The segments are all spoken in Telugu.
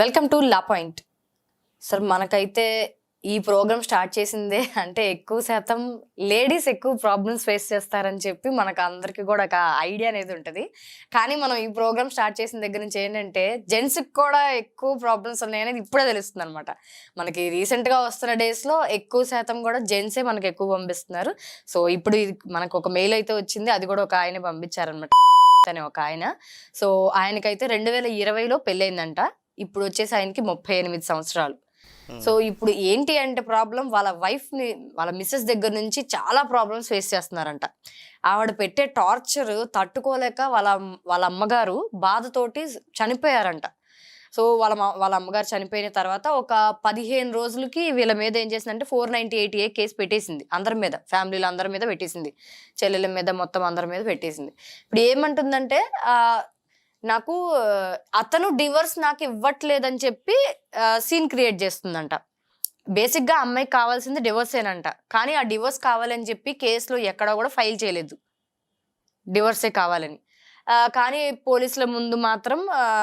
Welcome to law point. Sir మనకైతే ఈ ప్రోగ్రామ్ స్టార్ట్ చేసిందే అంటే ఎక్కువ శాతం లేడీస్ ఎక్కువ ప్రాబ్లమ్స్ ఫేస్ చేస్తారని చెప్పి మనకు అందరికీ కూడా ఒక ఐడియా అనేది ఉంటుంది. కానీ మనం ఈ ప్రోగ్రామ్ స్టార్ట్ చేసిన దగ్గర నుంచి ఏంటంటే జెంట్స్కి కూడా ఎక్కువ ప్రాబ్లమ్స్ ఉన్నాయనేది ఇప్పుడే తెలుస్తుంది అనమాట మనకి రీసెంట్గా వస్తున్న డేస్లో ఎక్కువ శాతం కూడా జెంట్సే మనకి ఎక్కువ పంపిస్తున్నారు. సో ఇప్పుడు ఇది మనకు ఒక మెయిల్ అయితే వచ్చింది అది కూడా ఒక ఆయన పంపించారనమాట అనే ఒక ఆయన. సో ఆయనకైతే రెండు వేల ఇరవైలో పెళ్ళైందంట ఇప్పుడు వచ్చేసి ఆయనకి ముప్పై ఎనిమిది సంవత్సరాలు. సో ఇప్పుడు ఏంటి అంటే ప్రాబ్లం వాళ్ళ వైఫ్ని వాళ్ళ మిస్సెస్ దగ్గర నుంచి చాలా ప్రాబ్లమ్స్ ఫేస్ చేస్తున్నారంట. ఆవిడ పెట్టే టార్చర్ తట్టుకోలేక వాళ్ళ వాళ్ళ అమ్మగారు బాధతోటి చనిపోయారంట. సో వాళ్ళ వాళ్ళ అమ్మగారు చనిపోయిన తర్వాత ఒక పదిహేను రోజులకి వీళ్ళ మీద ఏం చేసిందంటే four ninety eight A case పెట్టేసింది అందరి మీద ఫ్యామిలీలో అందరి మీద పెట్టేసింది. చెల్లెల మీద మొత్తం అందరి మీద పెట్టేసింది. ఇప్పుడు ఏమంటుందంటే ఆ, నాకు అతను డివర్స్ నాకు ఇవ్వట్లేదని చెప్పి సీన్ క్రియేట్ చేస్తుందంట. బేసిక్గా అమ్మాయికి కావాల్సింది డివోర్సేనంట కానీ ఆ డివోర్స్ కావాలని చెప్పి కేసులో ఎక్కడా కూడా ఫైల్ చేయలేదు. డివోర్సే కావాలని. కానీ పోలీసుల ముందు మాత్రం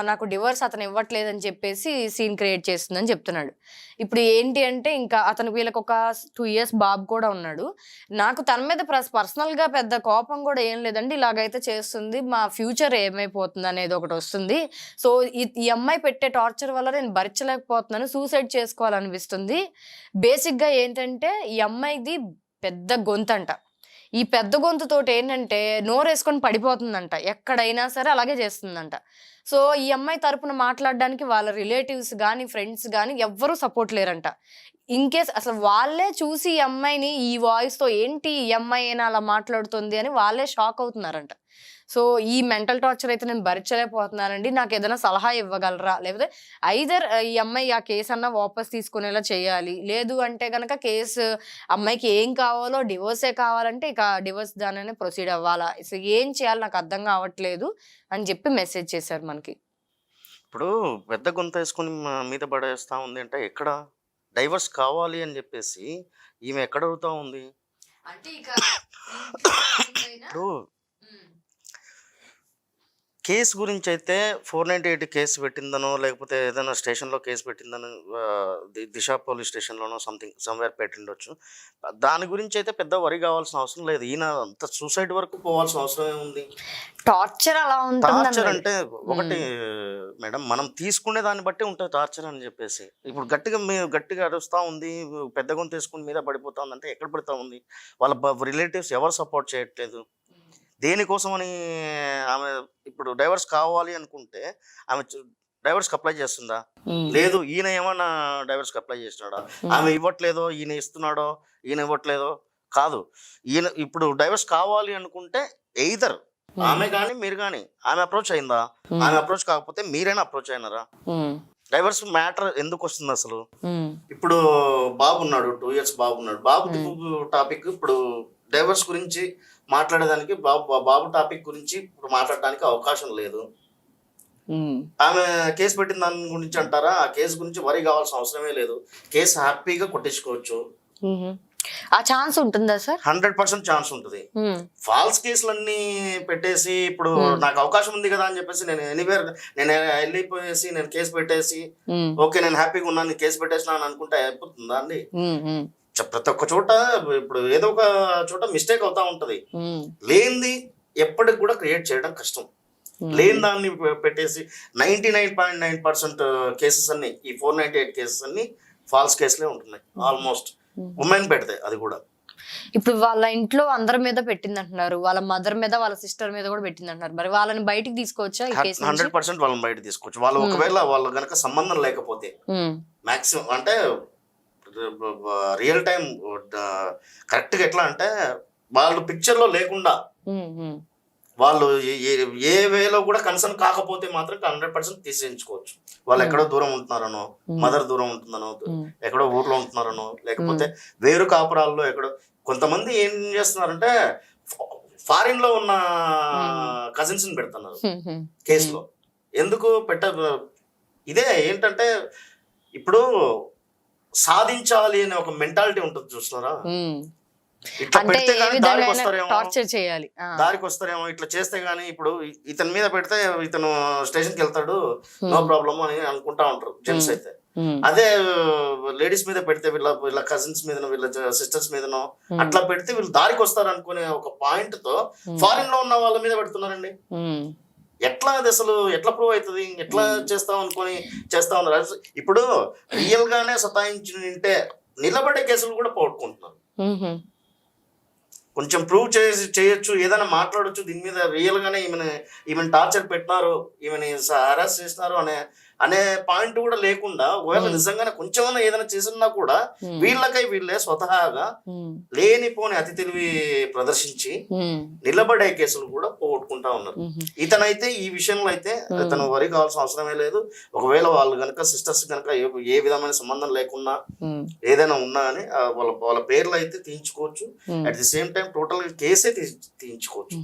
నాకు డివోర్స్ అతను ఇవ్వట్లేదని చెప్పేసి సీన్ క్రియేట్ చేస్తుందని చెప్తున్నాడు. ఇప్పుడు ఏంటి అంటే ఇంకా అతనికి వీళ్ళకి ఒక టూ ఇయర్స్ బాబు కూడా ఉన్నాడు. నాకు తన మీద పర్సనల్గా పెద్ద కోపం కూడా ఏం లేదండి. ఇలాగైతే చేస్తుంది. మా ఫ్యూచర్ ఏమైపోతుంది అనేది ఒకటి వస్తుంది. సో ఈ అమ్మాయి పెట్టే టార్చర్ వల్ల నేను భరించలేకపోతున్నాను. సూసైడ్ చేసుకోవాలనిపిస్తుంది. బేసిక్గా ఏంటంటే ఈ అమ్మాయిది పెద్ద గొంతంట. ఈ పెద్ద గొంతుతోటి ఏంటంటే నోరేసుకొని పడిపోతుందంట. ఎక్కడైనా సరే అలాగే చేస్తుందంట. సో ఈ అమ్మాయి తరపున మాట్లాడడానికి వాళ్ళ రిలేటివ్స్ కానీ ఫ్రెండ్స్ కానీ ఎవ్వరూ సపోర్ట్ లేరంట. ఇన్ కేస్ అసలు వాళ్ళే చూసి ఈ అమ్మాయిని ఈ వాయిస్తో ఏంటి ఈ అమ్మాయి అయినా అలా మాట్లాడుతుంది అని వాళ్ళే షాక్ అవుతున్నారంట. సో ఈ మెంటల్ టార్చర్ అయితే నేను భరించలేకపోతున్నానండి. నాకు ఏదైనా సలహా ఇవ్వగలరా? లేకపోతే ఐదర్ ఈ అమ్మాయి ఆ కేసు అన్న వాపస్ తీసుకునేలా చేయాలి? లేదు అంటే కనుక కేసు అమ్మాయికి ఏం కావాలో డివోర్సే కావాలంటే ఇక డివోర్స్ దానినే ప్రొసీడ్ అవ్వాలా? సో ఏం చేయాలి నాకు అర్థం కావట్లేదు అని చెప్పి మెసేజ్ చేశారు మనకి. ఇప్పుడు పెద్ద గొంత వేసుకొని మీద పడేస్తా ఉంది అంటే ఎక్కడ డైవర్స్ కావాలి అని చెప్పేసి ఈమె ఎక్కడ అడుగుతా ఉంది? అంటే ఇక ఇప్పుడు కేసు గురించి అయితే ఫోర్ నైంటీ ఎయిట్ కేసు పెట్టిందనో లేకపోతే ఏదైనా స్టేషన్లో కేసు పెట్టిందనో దిశ పోలీస్ స్టేషన్లోనో సంథింగ్ సమ్వేర్ పెట్టిండొచ్చు. దాని గురించి అయితే పెద్ద వరి కావాల్సిన అవసరం లేదు. ఈయన అంత సూసైడ్ వరకు పోవాల్సిన అవసరం ఏముంది టార్చర్ అలా టార్చర్ అంటే ఒకటి మేడం మనం తీసుకునే దాన్ని బట్టి ఉంటుంది టార్చర్ అని చెప్పేసి. ఇప్పుడు గట్టిగా మీరు గట్టిగా అరుస్తూ ఉంది పెద్ద గొంతు తీసుకుని మీద పడిపోతా ఉంది అంటే ఎక్కడ పడుతూ ఉంది? వాళ్ళ రిలేటివ్స్ ఎవరు సపోర్ట్ చేయట్లేదు? దేనికోసమని ఆమె ఇప్పుడు డైవర్స్ కావాలి అనుకుంటే ఆమె డైవర్స్కి అప్లై చేస్తుందా? లేదు ఈయన ఏమన్నా డైవర్స్కి అప్లై చేస్తున్నాడా ఆమె ఇవ్వట్లేదో ఈయన ఇస్తున్నాడో ఈయన ఇవ్వట్లేదో కాదు. ఈయన ఇప్పుడు డైవర్స్ కావాలి అనుకుంటే ఎయిదర్. ఆమె కానీ మీరు కానీ ఆమె అప్రోచ్ అయిందా? ఆమె అప్రోచ్ కాకపోతే మీరైనా అప్రోచ్ అయినారా? డైవర్స్ మ్యాటర్ ఎందుకు వస్తుంది అసలు ఇప్పుడు బాబు ఉన్నాడు టూ ఇయర్స్ బాబు ఉన్నాడు బాబు టాపిక్ ఇప్పుడు డైవర్స్ గురించి మాట్లాడేదానికి బాబు బాబు టాపిక్ గురించి ఇప్పుడు మాట్లాడడానికి అవకాశం లేదు. ఆమె కేసు పెట్టిన దాని గురించి అంటారా? ఆ కేసు గురించి వరి కావాల్సిన అవసరమే లేదు. కేసు హ్యాపీగా కొట్టించుకోవచ్చు. ఆ ఛాన్స్ ఉంటుందా సార్? హండ్రెడ్ పర్సెంట్ ఛాన్స్ ఉంటుంది. ఫాల్స్ కేసులన్నీ పెట్టేసి ఇప్పుడు నాకు అవకాశం ఉంది కదా అని చెప్పేసి నేను ఎనీవేర్ నేను వెళ్ళిపోయేసి నేను కేసు పెట్టేసి ఓకే నేను హ్యాపీగా ఉన్నాను నేను కేసు పెట్టేసిన అని అనుకుంటే అయిపోతుందా అండి? ప్రతి ఒక్క చోట ఇప్పుడు ఏదో ఒక చోట మిస్టేక్ అవుతా ఉంటది. లేనిది ఎప్పటికి కూడా క్రియేట్ చేయడం కష్టం. లేని దాన్ని పెట్టేసి ninety nine point nine percent cases అన్ని ఈ ఫోర్ నైన్టీ ఎయిట్ కేసెస్ అన్ని ఫాల్స్ కేసులే ఉంటున్నాయి. ఆల్మోస్ట్ ఉమెన్ పెడితే అది కూడా. ఇప్పుడు వాళ్ళ ఇంట్లో అందరి మీద పెట్టింది అంటున్నారు వాళ్ళ మదర్ మీద వాళ్ళ సిస్టర్ మీద కూడా పెట్టింది అంటున్నారు మరి వాళ్ళని బయటికి తీసుకోవచ్చా హండ్రెడ్ పర్సెంట్ వాళ్ళని బయట తీసుకోవచ్చు. వాళ్ళు ఒకవేళ వాళ్ళు గనక సంబంధం లేకపోతే మాక్సిమం అంటే రియల్ టైం కరెక్ట్గా ఎట్లా అంటే వాళ్ళు పిక్చర్లో లేకుండా వాళ్ళు ఏ- వేలో కూడా కన్సర్న్ కాకపోతే మాత్రం హండ్రెడ్ పర్సెంట్ తీసేయించుకోవచ్చు. వాళ్ళు ఎక్కడో దూరం ఉంటున్నారనో మదర్ దూరం ఉంటుందనో ఎక్కడో ఊర్లో ఉంటున్నారనో లేకపోతే వేరు కాపురాల్లో ఎక్కడో కొంతమంది ఏం చేస్తున్నారంటే ఫారిన్లో ఉన్న కజిన్స్ని పెడుతున్నారు కేసులో ఎందుకు పెట్ట ఇదే ఏంటంటే ఇప్పుడు సాధించాలి అనే ఒక మెంటాలిటీ ఉంటుంది చూస్తున్నారా? ఇట్లా పెడితే కానీ దారికి వస్తారేమో. టార్చర్ చేయాలి. ఆ. దారికి వస్తారేమో. ఇట్లా చేస్తే గానీ ఇప్పుడు ఇతని మీద పెడితే ఇతను స్టేషన్కి వెళ్తాడు Hmm. నో ప్రాబ్లమ్ అని అనుకుంటా ఉంటారు జెంట్స్. అయితే. అదే లేడీస్ మీద పెడితే వీళ్ళ వీళ్ళ కజిన్స్ మీద వీళ్ళ సిస్టర్స్ మీదనో అట్లా పెడితే వీళ్ళు దారికి వస్తారు అనుకునే ఒక పాయింట్తో ఫారిన్లో ఉన్న వాళ్ళ మీద పెడుతున్నారండి. ఎట్లా అది అసలు ఎట్లా ప్రూవ్ అవుతుంది? ఎట్లా చేస్తాం అనుకొని చేస్తా ఉన్నారు. ఇప్పుడు రియల్ గానే సతాయించి ఉంటే నిలబడే కేసులు కూడా పోగొట్టుకుంటున్నారు. కొంచెం ప్రూవ్ చేసి చేయొచ్చు ఏదైనా మాట్లాడొచ్చు దీని మీద రియల్ గానే ఈమెను ఈమెను టార్చర్ పెట్టినారు ఈమెని హరాస్ చేసినారు అనే అనే పాయింట్ కూడా లేకుండా ఒకవేళ. నిజంగానే కొంచెమైనా ఏదైనా చేసినా కూడా వీళ్ళకై వీళ్ళే స్వతహాగా లేనిపోని అతి తెలివి ప్రదర్శించి నిలబడే కేసులు కూడా పోగొట్టుకుంటా ఉన్నారు. ఇతనైతే ఈ విషయంలో అయితే. ఇతను వరి కావాల్సిన అవసరమే లేదు. ఒకవేళ వాళ్ళు కనుక సిస్టర్స్ కనుక ఏ విధమైన సంబంధం లేకున్నా ఏదైనా ఉన్నా అని వాళ్ళ వాళ్ళ పేర్లు అయితే తీయించుకోవచ్చు. At the same time total కేసే తీయించుకోవచ్చు.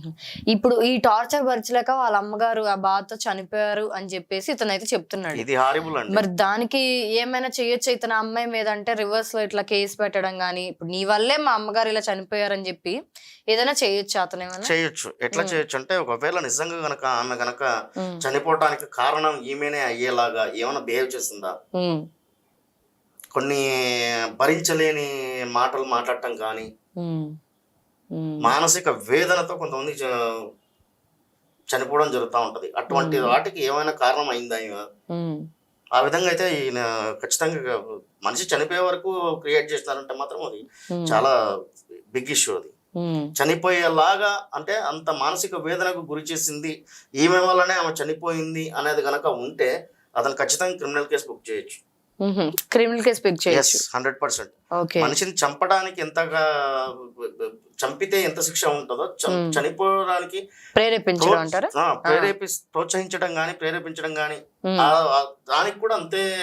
ఇప్పుడు ఈ టార్చర్ భరించలేక వాళ్ళ అమ్మగారు ఆ బాధతో చనిపోయారు అని చెప్పేసి ఇతనైతే చెప్తున్నాడు ఇది హారిబుల్ అండి మరి దానికి ఏమైనా చేయొచ్చు ఇతను అమ్మాయి మీద అంటే రివర్స్లో ఇట్లా కేసు పెట్టడం గానీ ఇప్పుడు నీ వల్లే మా అమ్మగారు ఇలా చనిపోయారని చెప్పి ఏదైనా చేయొచ్చు అతను ఏమైనా చేయొచ్చు ఎట్లా. చేయొచ్చు అంటే ఒకవేళ నిజంగా గనక ఆమె గనక మ్మ్. చనిపోవటానికి కారణం ఈమెనే అయ్యేలాగా ఏమైనా బిహేవ్ చేసిందా. కొన్ని భరించలేని మాటలు మాట్లాడటం కానీ. మానసిక వేదనతో కొంతమంది చనిపోవడం జరుగుతూ ఉంటది అటువంటి. వాటికి ఏమైనా కారణం అయిందా. ఆ విధంగా అయితే ఈయన ఖచ్చితంగా మనిషి చనిపోయే వరకు క్రియేట్ చేసినారంటే మాత్రం అది. చాలా బిగ్ ఇష్యూ అది. చనిపోయేలాగా అంటే అంత మానసిక వేదనకు గురి చేసింది ఈమె వల్లనే ఆమె చనిపోయింది అనేది గనక ఉంటే అతను ఖచ్చితంగా క్రిమినల్ కేసు బుక్ చేయొచ్చు. క్రిమినల్ కేసు ఎస్ చేయొచ్చు హండ్రెడ్ పర్సెంట్ మనిషిని చంపడానికి ఎంతగా చంపితే ఎంత శిక్ష ఉంటుందో. చనిపోవడానికి ప్రేరేపి ప్రోత్సహించడం కానీ ప్రేరేపించడం మ్మ్. దానికి కూడా అంతే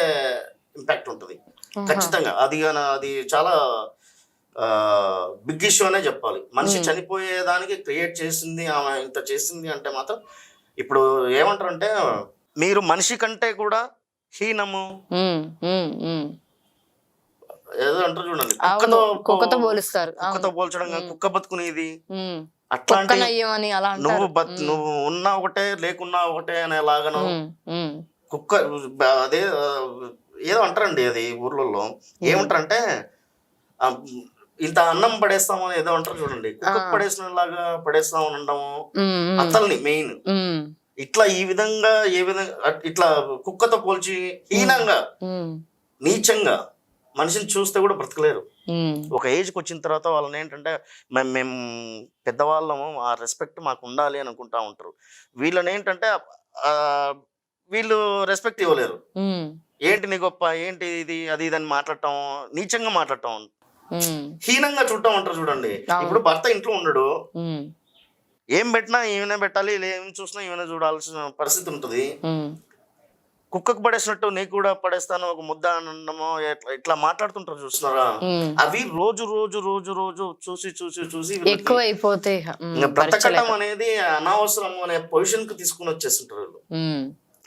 ఇంపాక్ట్ ఉంటుంది. ఖచ్చితంగా అది గాన- అది చాలా బిగ్ ఇష్యూ అనే చెప్పాలి మనిషి. చనిపోయేదానికి క్రియేట్ చేసింది ఆమె ఇంత చేసింది అంటే మాత్రం ఇప్పుడు ఏమంటారంటే మీరు మనిషి కంటే కూడా హీనము. ఏదో అంటారు చూడండి కుక్కతో పోలుస్తారు కుక్కతో పోల్చడం. కుక్క బతుకునేది. అట్లాంటి అని నువ్వు నువ్వు ఉన్నా ఒకటే లేకున్నా ఒకటే అనేలాగను మ్మ్. మ్మ్. కుక్క అదే ఏదో అంటారండి అది ఊర్లలో ఏమంటారంటే ఇంత అన్నం పడేస్తామని ఏదో అంటారు చూడండి కుక్క. పడేసిన లాగా పడేస్తాం. మ్మ్. అత్తల్ని మెయిన్. ఇట్లా ఈ విధంగా ఏ విధంగా ఇట్లా కుక్కతో పోల్చి హీనంగా. నీచంగా మనిషిని చూస్తే కూడా బ్రతకలేరు. ఒక ఏజ్కి వచ్చిన తర్వాత వాళ్ళని ఏంటంటే మేము మేము పెద్దవాళ్ళము ఆ రెస్పెక్ట్ మాకు ఉండాలి అని అనుకుంటా ఉంటారు వీళ్ళని ఏంటంటే వీళ్ళు రెస్పెక్ట్ ఇవ్వలేరు. ఏంటి నీ గొప్ప ఏంటి ఇది అది ఇది అని మాట్లాడటం నీచంగా మాట్లాడటం. హీనంగా చూడటం అంటారు చూడండి. ఇప్పుడు భర్త ఇంట్లో ఉండడు. ఏం పెట్టినా ఈమెనే పెట్టాలి ఏం చూసినా ఈమెనే చూడాల్సిన పరిస్థితి ఉంటుంది. కుక్కకు పడేసినట్టు నీకు కూడా పడేస్తాను ఒక ముద్ద అనడమో ఇట్లా మాట్లాడుతుంటారు చూస్తున్నారా. అవి రోజు రోజు రోజు రోజు చూసి చూసి చూసి వీళ్ళకి ఎక్కువ అయిపోతే ఇక, మ్మ్. ఇంకా బ్రతకటం. అనేది అనవసరం అనే పొజిషన్కు తీసుకుని వచ్చేస్తుంటారు వీళ్ళు.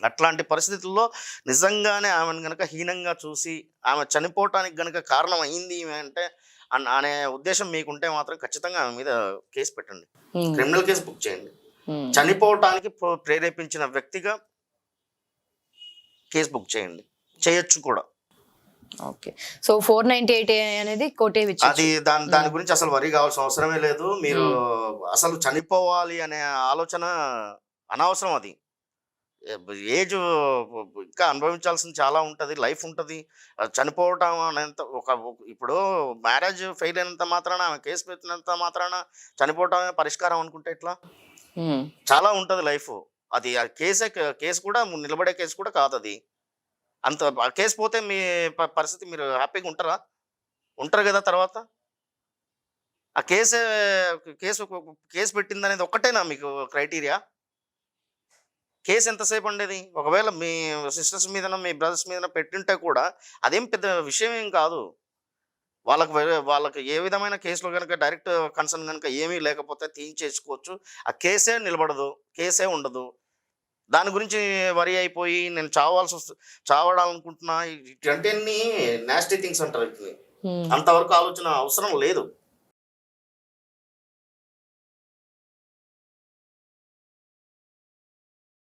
అట్లాంటి పరిస్థితుల్లో నిజంగానే ఆమెను గనక హీనంగా చూసి ఆమె చనిపోవటానికి గనక కారణం అయింది అంటే అన్- ఉద్దేశం మీకుంటే మాత్రం ఖచ్చితంగా ఆమె మీద కేసు పెట్టండి. క్రిమినల్ కేసు బుక్ చేయండి. చనిపోవటానికి ప్ర- ప్రేరేపించిన వ్యక్తిగా కేసు బుక్ చేయండి. చేయొచ్చు కూడా. Okay. So four ninety eight అనేది కోటే అది దాని దాని గురించి అసలు వరి కావాల్సిన అవసరమే లేదు. మీరు అసలు చనిపోవాలి అనే ఆలోచన అనవసరం అది. ఏజ్ ఇంకా అనుభవించాల్సింది చాలా ఉంటుంది లైఫ్ ఉంటుంది. చనిపోవటం అనేంత ఒక ఇప్పుడు మ్యారేజ్ ఫెయిల్ అయినంత మాత్రాన ఆమె కేసు పెట్టినంత మాత్రాన చనిపోవటమే పరిష్కారం అనుకుంటే ఎట్లా? చాలా ఉంటుంది లైఫ్. అది ఆ కేసే కేసు కూడా నిలబడే కేసు కూడా కాదు అది అంత కేసు పోతే మీ ప- పరిస్థితి మీరు హ్యాపీగా ఉంటారా? ఉంటారు కదా తర్వాత? ఆ కేసే కేసు కేసు పెట్టింది అనేది ఒక్కటేనా మీకు క్రైటీరియా? కేసు ఎంతసేపు ఉండేది? ఒకవేళ మీ సిస్టర్స్ మీద మీ బ్రదర్స్ మీద పెట్టింటే కూడా అదేం పెద్ద విషయం ఏం కాదు. వాళ్ళకి వాళ్ళకి ఏ విధమైన కేసులో కనుక డైరెక్ట్ కన్సర్న్ కనుక ఏమీ లేకపోతే తీయించేసుకోవచ్చు. ఆ కేసే నిలబడదు. కేసే ఉండదు. దాని గురించి వరి అయిపోయి నేను చావాల్సి వస్తు చావడాలనుకుంటున్నా. ఇటువంటి నాస్టీ థింగ్స్ అంటారు వీటిని. అంతవరకు ఆలోచన అవసరం లేదు.